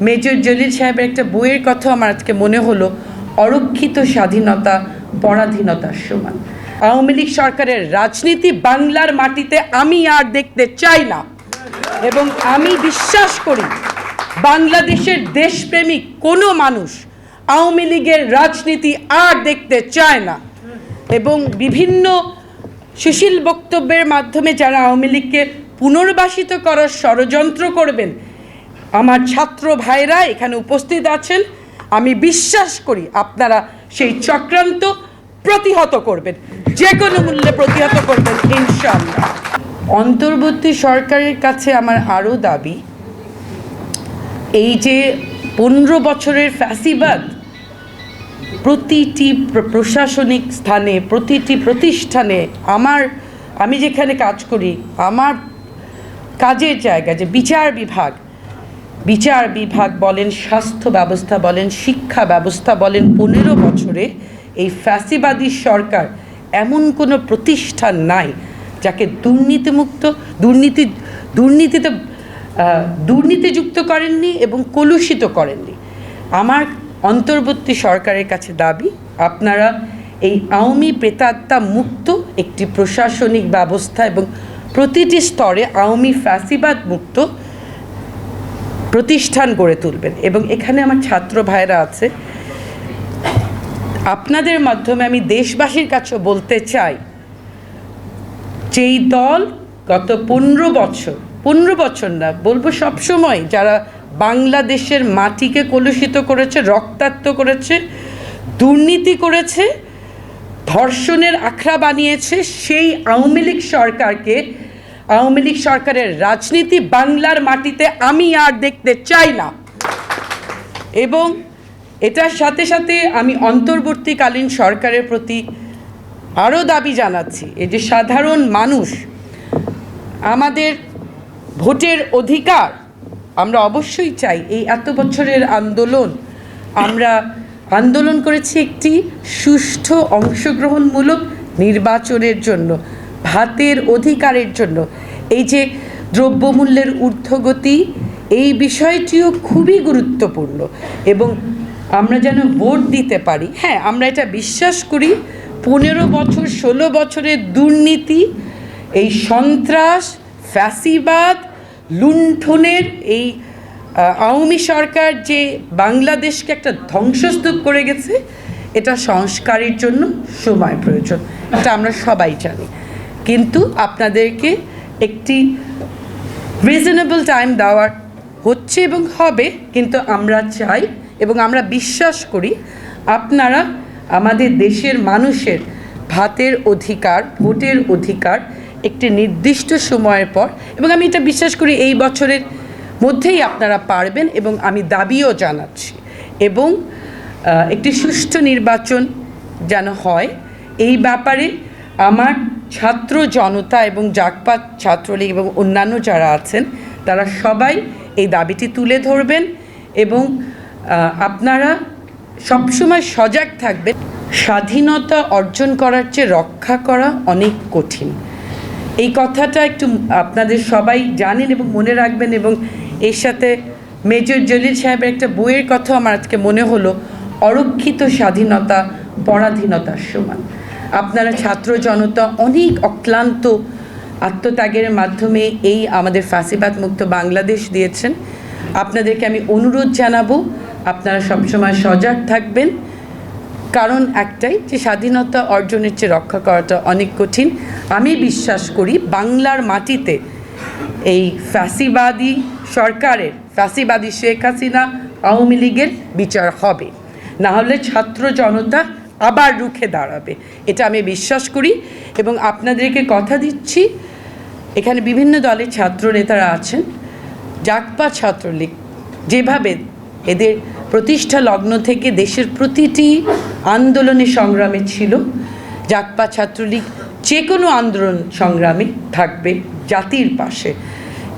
Major Jalil সাহেবের একটা বইয়ের কথা আমার আজকে মনে হলো, অরক্ষিত স্বাধীনতা, পরাধীনতার সমান। আওয়ামী লীগ সরকারের রাজনীতি বাংলার মাটিতে আমি আর দেখতে চাই না। এবং আমি বিশ্বাস করি, বাংলাদেশের দেশপ্রেমিক কোনো মানুষ আওয়ামী লীগের রাজনীতি আর দেখতে চায় না। এবং বিভিন্ন সুশীল বক্তব্যের মাধ্যমে যারা আওয়ামী লীগকে পুনর্বাসিত করার ষড়যন্ত্র করবেন আমার ছাত্র ভাইরা এখানে উপস্থিত আছেন। আমি বিশ্বাস করি আপনারা সেই চক্রান্ত প্রতিহত করবেন। যে কোনো মূল্যে প্রতিহত করবেন, ইনশাআল্লাহ। অন্তর্বর্তী সরকারের কাছে আমার আরও দাবি, এই যে পনেরো বছরের ফ্যাসিবাদ প্রতিটি প্রশাসনিক স্থানে, প্রতিটি প্রতিষ্ঠানে আমার, আমি যেখানে কাজ করি, আমার কাজের জায়গা যে বিচার বিভাগ বিচার বিভাগ বলেন, স্বাস্থ্য ব্যবস্থা বলেন, শিক্ষা ব্যবস্থা বলেন, পনেরো বছরে এই ফ্যাসিবাদী সরকার এমন কোনো প্রতিষ্ঠান নাই যাকে দুর্নীতিমুক্ত, দুর্নীতি, দুর্নীতিতে দুর্নীতিযুক্ত করেননি এবং কলুষিত করেননি। আমার অন্তর্বর্তী সরকারের কাছে দাবি, আপনারা এই আওয়ামী প্রেতাত্মা মুক্ত একটি প্রশাসনিক ব্যবস্থা এবং প্রতিটি স্তরে আওয়ামী ফ্যাসিবাদ মুক্ত প্রতিষ্ঠান গড়ে তুলবেন। এবং এখানে আমার ছাত্র ভাইরা আছে। আপনাদের মাধ্যমে আমি দেশবাসীর কাছে বলতে চাই যেই দল গত পনেরো বছর পনেরো বছর না, বলব সবসময় যারা বাংলাদেশের মাটিকে কলুষিত করেছে, রক্তাক্ত করেছে, দুর্নীতি করেছে, ধর্ষণের আখড়া বানিয়েছে, সেই আওয়ামী লীগ সরকারকে আওয়ামী লীগ সরকারের রাজনীতি বাংলার মাটিতে আমি আর দেখতে চাই না। এবং এটার সাথে সাথে আমি অন্তর্বর্তীকালীন সরকারের প্রতি আরও দাবি জানাচ্ছি, এই যে সাধারণ মানুষ, আমাদের ভোটের অধিকার, আমরা অবশ্যই চাই এই এত বছরের আন্দোলন, আমরা আন্দোলন করেছি একটি সুষ্ঠু অংশগ্রহণমূলক নির্বাচনের জন্য, ভাতের অধিকারের জন্য। এই যে দ্রব্যমূল্যের ঊর্ধ্বগতি, এই বিষয়টিও খুবই গুরুত্বপূর্ণ এবং আমরা যেন ভোট দিতে পারি। হ্যাঁ আমরা এটা বিশ্বাস করি, পনেরো বছর, ষোলো বছরের দুর্নীতি, এই সন্ত্রাস, ফ্যাসিবাদ, লুণ্ঠনের এই আওয়ামী সরকার যে বাংলাদেশকে একটা ধ্বংসস্তূপ করে গেছে, এটা সংস্কারের জন্য সময় প্রয়োজন। এটা আমরা সবাই জানি। কিন্তু আপনাদেরকে একটি রিজনেবল টাইম দেওয়ার হচ্ছে এবং হবে, কিন্তু আমরা চাই এবং আমরা বিশ্বাস করি আপনারা আমাদের দেশের মানুষের ভাতের অধিকার, ভোটের অধিকার একটি নির্দিষ্ট সময়ের পর এবং আমি এটা বিশ্বাস করি এই বছরের মধ্যেই আপনারা পারবেন এবং আমি দাবিও জানাচ্ছি। এবং একটি সুষ্ঠু নির্বাচন যেন হয়, এই ব্যাপারে আমার ছাত্র জনতা এবং জাকপাত ছাত্রলীগ এবং অন্যান্য যারা আছেন, তারা সবাই এই দাবিটি তুলে ধরবেন এবং আপনারা সবসময় সজাগ থাকবেন। স্বাধীনতা অর্জন করার চেয়ে রক্ষা করা অনেক কঠিন। এই কথাটা একটু আপনাদের সবাই জানেন এবং মনে রাখবেন এবং এর সাথে মেজর জলিল সাহেবের একটা বইয়ের কথা আমার আজকে মনে হলো, অরক্ষিত স্বাধীনতা, পরাধীনতার সমান। আপনারা ছাত্র জনতা অনেক অক্লান্ত আত্মত্যাগের মাধ্যমে এই আমাদের ফাঁসিবাদ মুক্ত বাংলাদেশ দিয়েছেন। আপনাদেরকে আমি অনুরোধ জানাব, আপনারা সবসময় সজাগ থাকবেন। কারণ একটাই যে স্বাধীনতা অর্জনের চেয়ে রক্ষা করাটা অনেক কঠিন। আমি বিশ্বাস করি বাংলার মাটিতে এই ফ্যাসিবাদী সরকারের ফ্যাসিবাদী শেখ হাসিনা আওয়ামী লীগের বিচার হবে। না হলে ছাত্র জনতা আবার রুখে দাঁড়াবে। এটা আমি বিশ্বাস করি এবং আপনাদেরকে কথা দিচ্ছি। এখানে বিভিন্ন দলের ছাত্র নেতারা আছেন। জাকপা ছাত্রলীগ যেভাবে এদের প্রতিষ্ঠা লগ্ন থেকে দেশের প্রতিটি আন্দোলনে সংগ্রামে ছিল জাকপা ছাত্রলীগ যে কোনো আন্দোলন সংগ্রামে থাকবে জাতির পাশে।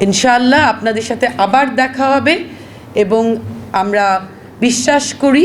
ইনশাআল্লাহ আপনাদের সাথে আবার দেখা হবে এবং আমরা বিশ্বাস করি